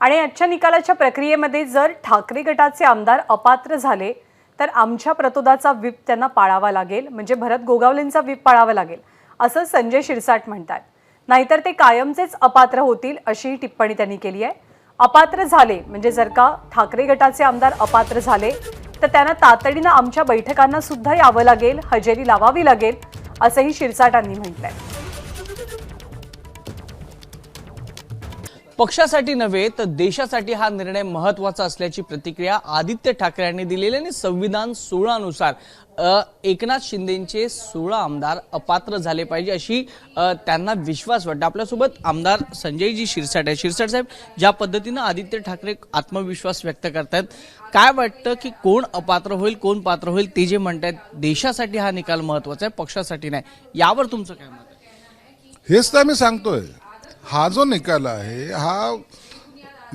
आणि आजच्या निकालाच्या प्रक्रियेमध्ये जर ठाकरे गटाचे आमदार अपात्र झाले तर आमच्या प्रतोदाचा विप त्यांना पाळावा लागेल म्हणजे भरत गोगावलेंचा विप पाळावा लागेल असं संजय शिरसाट म्हणतात. नाहीतर ते कायमचेच अपात्र होतील अशी टिप्पणी त्यांनी केली आहे. अपात्र झाले म्हणजे जर का ठाकरे गटाचे आमदार अपात्र झाले तर त्यांना तातडीनं आमच्या बैठकांना सुद्धा यावं लागेल हजेरी लावावी लागेल असंही शिरसाटांनी म्हटलंय. पक्षासाठी नव्हे तर देशासाठी हा निर्णय महत्त्वाचा असल्याची प्रतिक्रिया आदित्य ठाकरे यांनी दिलेली आणि संविधान सोळानुसार एकनाथ शिंदेचे सोळा आमदार अपात्र झाले पाहिजे अशी त्यांना विश्वास वाटतो. आपल्यासोबत आमदार संजयजी शिरसाट आहे शिरसाट साहेब ज्या पद्धतीनं आदित्य ठाकरे आत्मविश्वास व्यक्त करतायत काय वाटतं की कोण अपात्र होईल कोण पात्र होईल ते जे म्हणतायत देशासाठी हा निकाल महत्त्वाचा आहे पक्षासाठी नाही. यावर तुमचं काय मत हेच तर आम्ही सांगतोय. हा जो निकाल आहे हा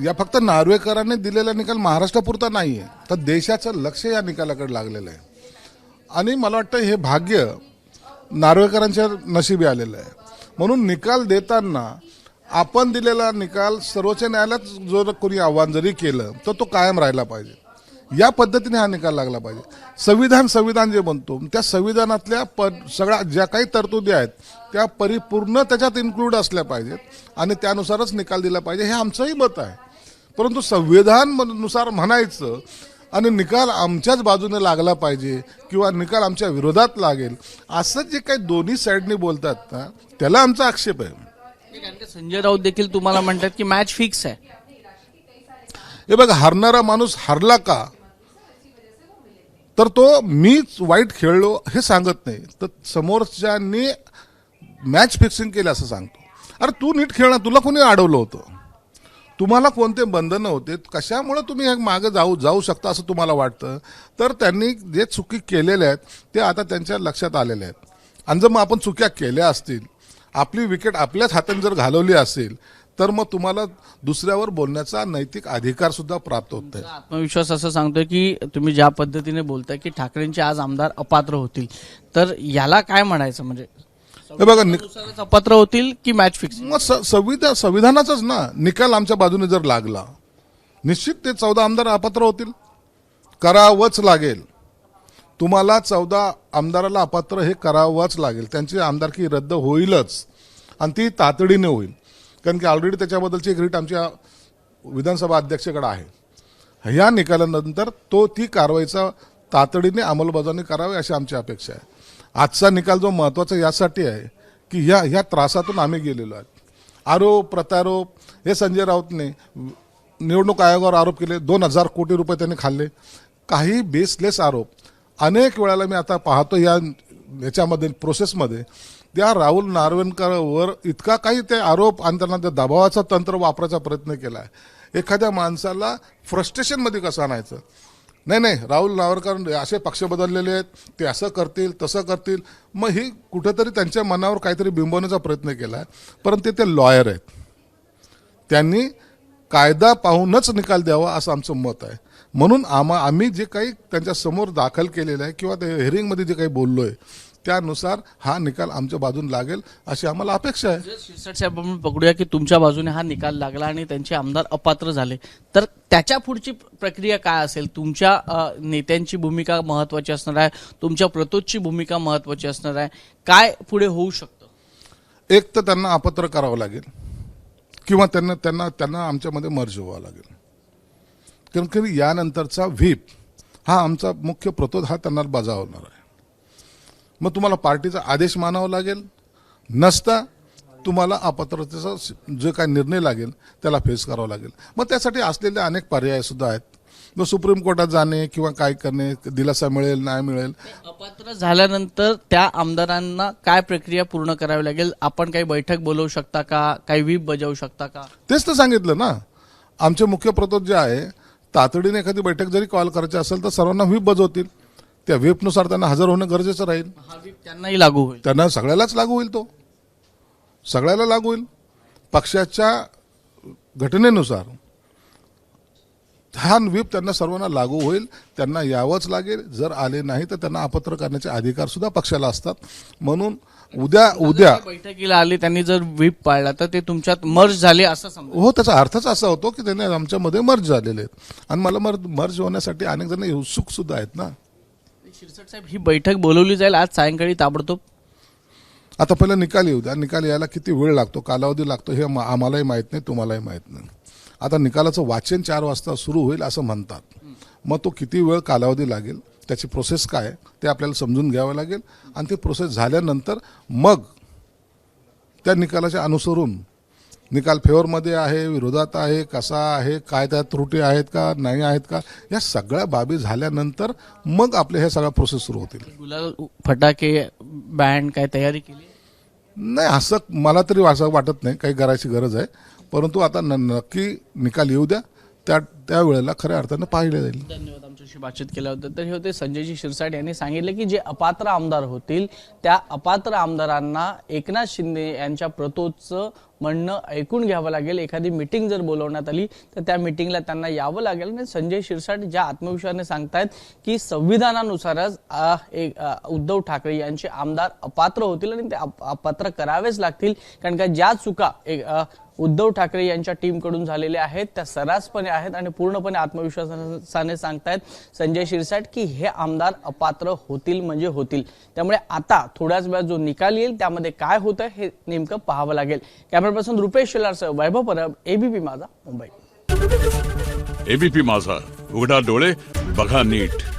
या फक्त नार्वेकरांनी दिलेला निकाल महाराष्ट्रापुरता नाही आहे तर देशाचं लक्ष या निकालाकडे लागलेलं आहे. आणि मला वाटतं हे भाग्य नार्वेकरांच्या नशिबी आलेलं आहे. म्हणून निकाल देताना आपण दिलेला निकाल सर्वोच्च न्यायालयात जर कोणी आव्हान जरी केलं तर तो कायम राहिला पाहिजे. या पद्धतीने हा निकाल लागला पाहिजे. संविधान संविधान जे म्हणतो त्या संविधानातल्या प सगळ्या ज्या काही तरतुदी आहेत त्या परिपूर्ण त्याच्यात इन्क्लूड असल्या पाहिजेत आणि त्यानुसारच निकाल दिला पाहिजे हे आमचंही मत आहे. परंतु संविधाननुसार म्हणायचं आणि निकाल आमच्याच बाजूने लागला पाहिजे किंवा निकाल आमच्या विरोधात लागेल असं जे काही दोन्ही साईडनी बोलतात ना त्याला आमचा आक्षेप आहे. संजय राऊत देखील तुम्हाला म्हणतात की मॅच फिक्स आहे. हे बघ हरणारा माणूस हरला का? तर तो मीच वाईट खेळलो हे सांगत नाही. तर समोरच्यांनी मॅच फिक्सिंग केलं असं सांगतो. अरे तू नीट खेळणार तुला कोणी अडवलं होतं? तुम्हाला कोणते बंधनं होते कशामुळे तुम्ही ह्या मागे जाऊ जाऊ शकता असं तुम्हाला वाटतं? तर त्यांनी जे चुकी केलेल्या आहेत ते आता त्यांच्या लक्षात आलेले आहेत. आणि जर मग आपण चुक्या केल्या असतील आपली विकेट आपल्याच हातात जर घालवली असेल तर मग तुम्हाला दुसऱ्यावर बोलण्याचा नैतिक अधिकार सुद्धा प्राप्त होत आहे आत्मविश्वास असं सांगतोय की तुम्ही ज्या पद्धतीने बोलताय की ठाकरेंचे आज आमदार अपात्र होतील. तर याला काय म्हणायचं म्हणजे? हे बघा अपात्र होतील की मॅच फिक्स मग संविधान संविधानाचाच ना. निकाल आमच्या बाजूने जर लागला निश्चित ते चौदा आमदार अपात्र होतील. करावंच लागेल. तुम्हाला चौदा आमदाराला अपात्र हे करावंच लागेल. त्यांची आमदारकी रद्द होईलच. आणि ती तातडीने होईल. कारण की ऑलरेडी त्याच्याबद्दलची एक रीट आमच्या विधानसभा अध्यक्षाकडे आहे. ह्या निकालानंतर तो ती कारवाईचा तातडीने अंमलबजावणी करावी अशी आमची अपेक्षा आहे. आजचा निकाल जो महत्त्वाचा यासाठी आहे की ह्या ह्या त्रासातून आम्ही गेलेलो आहे आरोप प्रत्यारोप हे संजय राऊतने निवडणूक आयोगावर आरोप केले दोन हजार कोटी रुपये त्यांनी खाल्ले. काही बेसलेस आरोप. अनेक वेळेला मी आता पाहतो या याच्यामध्ये प्रोसेसमध्ये त्या राहुल नार्वेनकरवर इतका काही ते आरोप आणि त्यांना त्या दबावाचा तंत्र वापरायचा प्रयत्न केला आहे एखाद्या माणसाला फ्रस्ट्रेशनमध्ये कसं आणायचं? नाही नाही राहुल नावरकर असे पक्ष बदललेले आहेत ते असं करतील तसं करतील. मग ही कुठेतरी त्यांच्या मनावर काहीतरी बिंबवण्याचा प्रयत्न केला आहे परंतु ते लॉयर आहेत. त्यांनी कायदा पाहूनच निकाल द्यावा असं आमचं मत आहे. म्हणून आम्हा आम्ही जे काही त्यांच्यासमोर दाखल केलेलं आहे किंवा ते हेरिंगमध्ये जे काही बोललो आहे त्यानुसार हा निकाल आमच्या बाजून लागेल अशी आम्हाला अपेक्षा आहे. शिरसाट साहेब आपण पकडूया की तुमच्या बाजूने हा निकाल लागला आणि त्यांचे आमदार अपात्र झाले. तर त्याच्या पुढची प्रक्रिया काय असेल? तुमच्या नेत्यांची भूमिका महत्वाची असणार आहे तुमच्या प्रतोदची भूमिका महत्वाची असणार आहे. काय पुढे होऊ शकतं? एक तर त्यांना अपत्र करावं लागेल किंवा त्यांना त्यांना त्यांना आमच्यामध्ये मर्ज व्हावं लागेल. कारण की यानंतरचा व्हीप हा आमचा मुख्य प्रतोद हा त्यांना बजावणार आहे. मग तुम्हाला पार्टीचा आदेश मानावा लागेल. नसता तुम्हाला अपात्रतेचा जे काही निर्णय लागेल त्याला फेस करावा लागेल. मग त्यासाठी असलेले अनेक पर्याय सुद्धा आहेत. मग सुप्रीम कोर्टात जाणे किंवा काय करणे दिलासा मिळेल नाही मिळेल? अपात्र झाल्यानंतर त्या आमदारांना काय प्रक्रिया पूर्ण करावी लागेल? आपण काही बैठक बोलवू शकता का? काही व्हीप बजावू शकता का? तेच तर सांगितलं ना. आमचे मुख्य प्रतोद जे आहे तातडीने एखादी बैठक जरी कॉल करायची असेल तर सर्वांना व्हीप बजवतील. त्या व्हीपनुसार त्यांना हजर होणं गरजेचं राहील. हा व्हीप त्यांनाही लागू होईल. त्यांना सगळ्यालाच लागू होईल तो. सगळ्याला लागू होईल. पक्षाच्या घटनेनुसार हा व्हीप त्यांना सर्वांना लागू होईल. त्यांना यावंच लागेल. जर आले नाही तर त्यांना अपत्र करण्याचे अधिकार सुद्धा पक्षाला असतात. म्हणून उद्या उद्या बैठकीला आले त्यांनी जर व्हीप पाळला तर ते तुमच्यात मर्ज झाले असं समजा. हो त्याचा अर्थच असा होतो की त्यांनी आमच्यामध्ये मर्ज झालेले आहेत. आणि मला मर्ज मर्ज होण्यासाठी अनेक जण उत्सुक सुद्धा आहेत ना. शिरसाट साहेब ही बैठक बोलवली जाईल आज सायंकाळी ताबडतोब? आता पहिला निकाल येऊ द्या. निकाल यायला किती वेळ लागतो कालावधी लागतो हे आम्हालाही माहीत नाही तुम्हालाही माहीत नाही. आता निकालाचं वाचन चार वाजता सुरू होईल असं म्हणतात. मग तो किती वेळ कालावधी लागेल त्याची प्रोसेस काय ते आपल्याला समजून घ्यावं लागेल. आणि ती प्रोसेस झाल्यानंतर मग त्या निकालाच्या अनुसरून निकाल फेवरमध्ये आहे विरोधात आहे कसा आहे काय त्यात त्रुटी आहेत का नाही आहेत का या सगळ्या बाबी झाल्यानंतर मग आपले हे सगळ्या प्रोसेस सुरू होतील. गुलाल फटाके बँड काय तयारी केली? नाही असं मला तरी असं वाटत नाही काही करायची गरज आहे. परंतु आता न- नक्की निकाल येऊ द्या. त्या त्यावेळेला खऱ्या अर्थानं पाहिलं जाईल. धन्यवाद आमच्याशी बातचीत केलं होतं तर हे होते संजयजी शिरसाट यांनी सांगितले की जे अपात्र आमदार होतील त्या अपात्र आमदारांना एकनाथ शिंदे यांच्या प्रतोचं म्हणणं ऐकून घ्यावं लागेल. एखादी मिटिंग जर बोलवण्यात आली तर त्या मिटिंगला त्यांना यावं लागेल. आणि संजय शिरसाट ज्या आत्मविश्वासाने सांगतायत की संविधानानुसारच उद्धव ठाकरे यांचे आमदार अपात्र होतील आणि ते अपात्र करावेच लागतील. कारण का ज्या चुका एक, आ, उद्धव ठाकरे यांच्या टीमकडून झालेल्या आहेत त्या सरासपणे आहेत आणि पूर्णपणे आत्मविश्वासाने सांगतायत संजय शिरसाट की हे आमदार अपात्र होतील म्हणजे होतील. त्यामुळे आता थोड्याच वेळात जो निकाल येईल त्यामध्ये काय होतं हे नेमकं पाहावं लागेल. कॅमेरापर्सन रुपेश शेलारसह वैभव परब एबीपी माझा मुंबई. एबीपी माझा. उघडा डोळे बघा नीट.